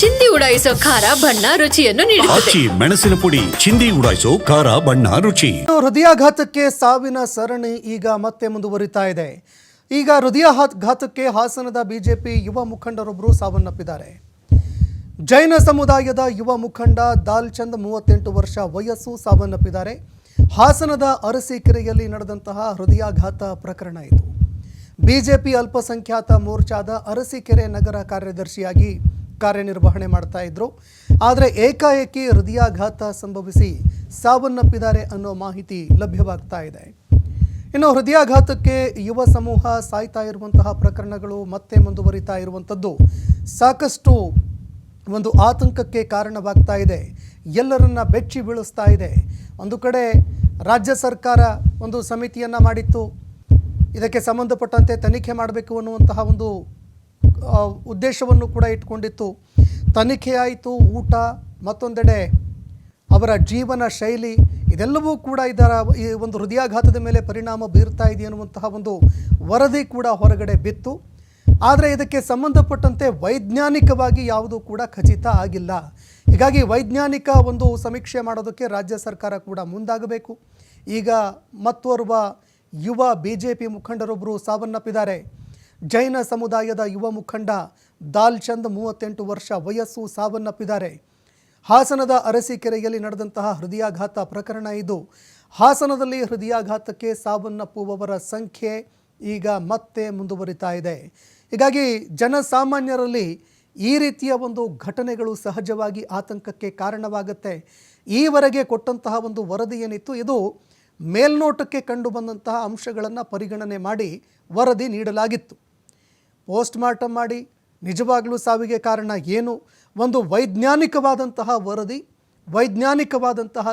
ಚಿಂದಿ ಉಡಾಯಿಸೋ ಖಾರ ಬಣ್ಣ ರುಚಿಯನ್ನು ನೀಡುತ್ತದೆ. ಆಚಿ ಮೆಣಸಿನ ಪುಡಿ ಚಿಂದಿ ಉಡಾಯಿಸೋ ಖಾರ ಬಣ್ಣ ರುಚಿ. ಹೃದಯಾಘಾತಕ್ಕೆ ಸಾವಿನ ಸರಣಿ ಈಗ ಮತ್ತೆ ಮುಂದುವರಿತಾ ಇದೆ. ಈಗ ಹೃದಯಾಘಾತಕ್ಕೆ ಹಾಸನದ ಬಿಜೆಪಿ ಯುವ ಮುಖಂಡರೊಬ್ಬರು ಸಾವನ್ನಪ್ಪಿದ್ದಾರೆ. ಜೈನ ಸಮುದಾಯದ ಯುವ ಮುಖಂಡ ದಾಲ್ಚಂದ್ ಮೂವತ್ತೆಂಟು ವರ್ಷ ವಯಸ್ಸು ಸಾವನ್ನಪ್ಪಿದ್ದಾರೆ. ಹಾಸನದ ಅರಸೀಕೆರೆಯಲ್ಲಿ ನಡೆದಂತಹ ಹೃದಯಾಘಾತ ಪ್ರಕರಣ ಇದು. ಬಿಜೆಪಿ ಅಲ್ಪಸಂಖ್ಯಾತ ಮೋರ್ಚಾದ ಅರಸೀಕೆರೆ ನಗರ ಕಾರ್ಯದರ್ಶಿಯಾಗಿ ಕಾರ್ಯನಿರ್ವಹಣೆ ಮಾಡ್ತಾ ಇದ್ರು. ಆದರೆ ಏಕಾಏಕಿ ಹೃದಯಾಘಾತ ಸಂಭವಿಸಿ ಸಾವನ್ನಪ್ಪಿದ್ದಾರೆ ಅನ್ನೋ ಮಾಹಿತಿ ಲಭ್ಯವಾಗ್ತಾ ಇದೆ. ಇನ್ನು ಹೃದಯಾಘಾತಕ್ಕೆ ಯುವ ಸಮೂಹ ಸಾಯ್ತಾ ಇರುವಂತಹ ಪ್ರಕರಣಗಳು ಮತ್ತೆ ಮುಂದುವರಿತಾ ಇರುವಂಥದ್ದು ಸಾಕಷ್ಟು ಒಂದು ಆತಂಕಕ್ಕೆ ಕಾರಣವಾಗ್ತಾ ಇದೆ. ಎಲ್ಲರನ್ನ ಬೆಚ್ಚಿ ಬೀಳಿಸ್ತಾ ಇದೆ. ಒಂದು ಕಡೆ ರಾಜ್ಯ ಸರ್ಕಾರ ಒಂದು ಸಮಿತಿಯನ್ನು ಮಾಡಿತ್ತು. ಇದಕ್ಕೆ ಸಂಬಂಧಪಟ್ಟಂತೆ ತನಿಖೆ ಮಾಡಬೇಕು ಅನ್ನುವಂತಹ ಒಂದು ಉದ್ದೇಶವನ್ನು ಕೂಡ ಇಟ್ಕೊಂಡಿತ್ತು. ತನಿಖೆಯಾಯಿತು ಊಟ, ಮತ್ತೊಂದೆಡೆ ಅವರ ಜೀವನ ಶೈಲಿ ಇದೆಲ್ಲವೂ ಕೂಡ ಇದರ ಈ ಒಂದು ಹೃದಯಾಘಾತದ ಮೇಲೆ ಪರಿಣಾಮ ಬೀರ್ತಾ ಇದೆ ಅನ್ನುವಂತಹ ಒಂದು ವರದಿ ಕೂಡ ಹೊರಗಡೆ ಬಿತ್ತು. ಆದರೆ ಇದಕ್ಕೆ ಸಂಬಂಧಪಟ್ಟಂತೆ ವೈಜ್ಞಾನಿಕವಾಗಿ ಯಾವುದೂ ಕೂಡ ಖಚಿತ ಆಗಿಲ್ಲ. ಹೀಗಾಗಿ ವೈಜ್ಞಾನಿಕ ಒಂದು ಸಮೀಕ್ಷೆ ಮಾಡೋದಕ್ಕೆ ರಾಜ್ಯ ಸರ್ಕಾರ ಕೂಡ ಮುಂದಾಗಬೇಕು. ಈಗ ಮತ್ತೋರ್ವ ಯುವ ಬಿ ಜೆ ಪಿ ಮುಖಂಡರೊಬ್ಬರು ಸಾವನ್ನಪ್ಪಿದ್ದಾರೆ. ಜೈನ ಸಮುದಾಯದ ಯುವ ಮುಖಂಡ ದಾಲ್ಚಂದ್ ಮೂವತ್ತೆಂಟು ವರ್ಷ ವಯಸ್ಸು ಸಾವನ್ನಪ್ಪಿದ್ದಾರೆ. ಹಾಸನದ ಅರಸೀಕೆರೆಯಲ್ಲಿ ನಡೆದಂತಹ ಹೃದಯಾಘಾತ ಪ್ರಕರಣ ಇದು. ಹಾಸನದಲ್ಲಿ ಹೃದಯಾಘಾತಕ್ಕೆ ಸಾವನ್ನಪ್ಪುವವರ ಸಂಖ್ಯೆ ಈಗ ಮತ್ತೆ ಮುಂದುವರಿತಾ ಇದೆ. ಹೀಗಾಗಿ ಜನಸಾಮಾನ್ಯರಲ್ಲಿ ಈ ರೀತಿಯ ಒಂದು ಘಟನೆಗಳು ಸಹಜವಾಗಿ ಆತಂಕಕ್ಕೆ ಕಾರಣವಾಗುತ್ತೆ. ಈವರೆಗೆ ಕೊಟ್ಟಂತಹ ಒಂದು ವರದಿ ಏನಿತ್ತು, ಇದು ಮೇಲ್ನೋಟಕ್ಕೆ ಕಂಡು ಬಂದಂತಹ ಅಂಶಗಳನ್ನು ಪರಿಗಣನೆ ಮಾಡಿ ವರದಿ ನೀಡಲಾಗಿತ್ತು. ಪೋಸ್ಟ್ ಮಾರ್ಟಮ್ ಮಾಡಿ ನಿಜವಾಗಲೂ ಸಾವಿಗೆ ಕಾರಣ ಏನು? ಒಂದು ವೈಜ್ಞಾನಿಕವಾದಂತಹ ವರದಿ ವೈಜ್ಞಾನಿಕವಾದಂತಹ